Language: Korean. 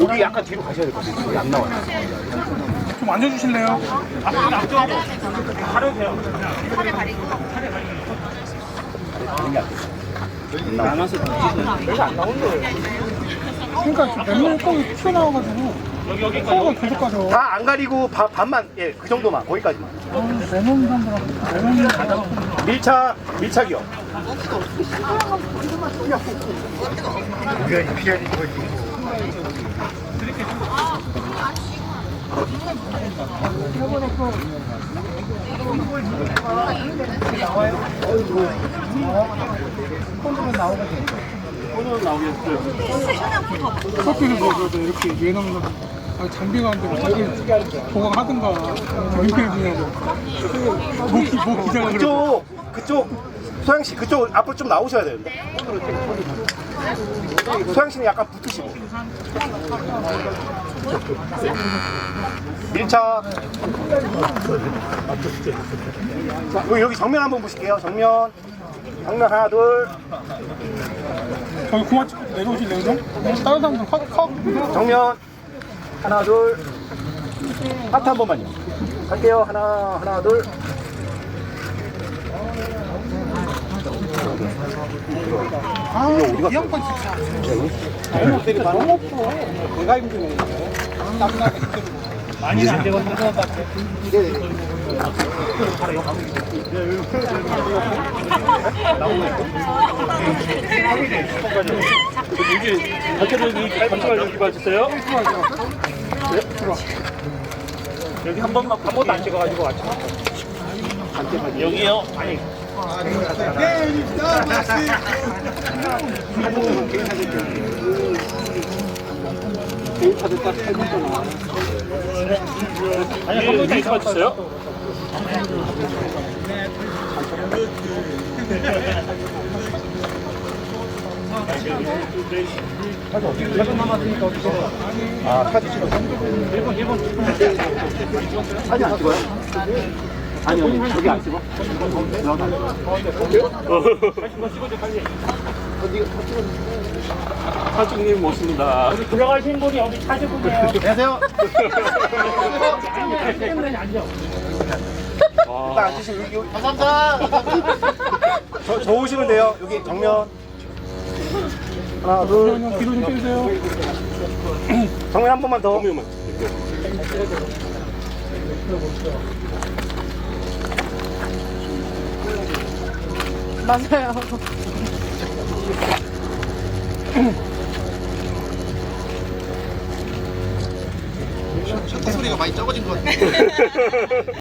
여기 약간 뒤로 가셔야 될 것 같아요. 여기 안 나와요. 좀 앉아주실래요? 남아서 그러니까 지금 맨날 턱이 튀어나와가지고 턱을 계속 가져. 다 안 가리고 바- 반만 예 그 정도만 거기까지만. 레몬 레몬. 밀착 밀착이요. 그쪽 그쪽 소양 씨 그쪽 앞으로 좀 나오셔야 되는데. 소양 씨는 약간 붙으시고. 밀착. 자, 여기, 여기 정면 한번 보실게요. 정면. 정면 하나 둘. 저기 그만 찍고 내려오실래요 좀? 다른 사람들 컷, 컷. 정면 하나 둘 하트 한 번만요 갈게요 하나 하나 둘 아, 이 양반 진짜. 너무 없어. 내가 힘드네. 땀나게 힘들고. 많이는 안 힘든 것 같아. 단체를 단체를 여기 봐주세요. 여기 한 번만 한 번도 안 찍어가지고 왔죠. 여기요? 아니. 아니 한 번도 안 찍어주세요. 아 사진 찍어 사진 안 찍어요? 아니 아니 저기 안 찍어? 사장님 모십니다. 들어가신 분이 여기 차주분이에요. 안녕하세요 와. 딱 앉으시고 여기 여기 감사합니다 저, 저 오시면 돼요 여기 정면 하나 둘 뒤로 좀 빼주세요. 정면 한 번만 더 정면만. 맞아요. 소리가 많이 적어진 것 같아.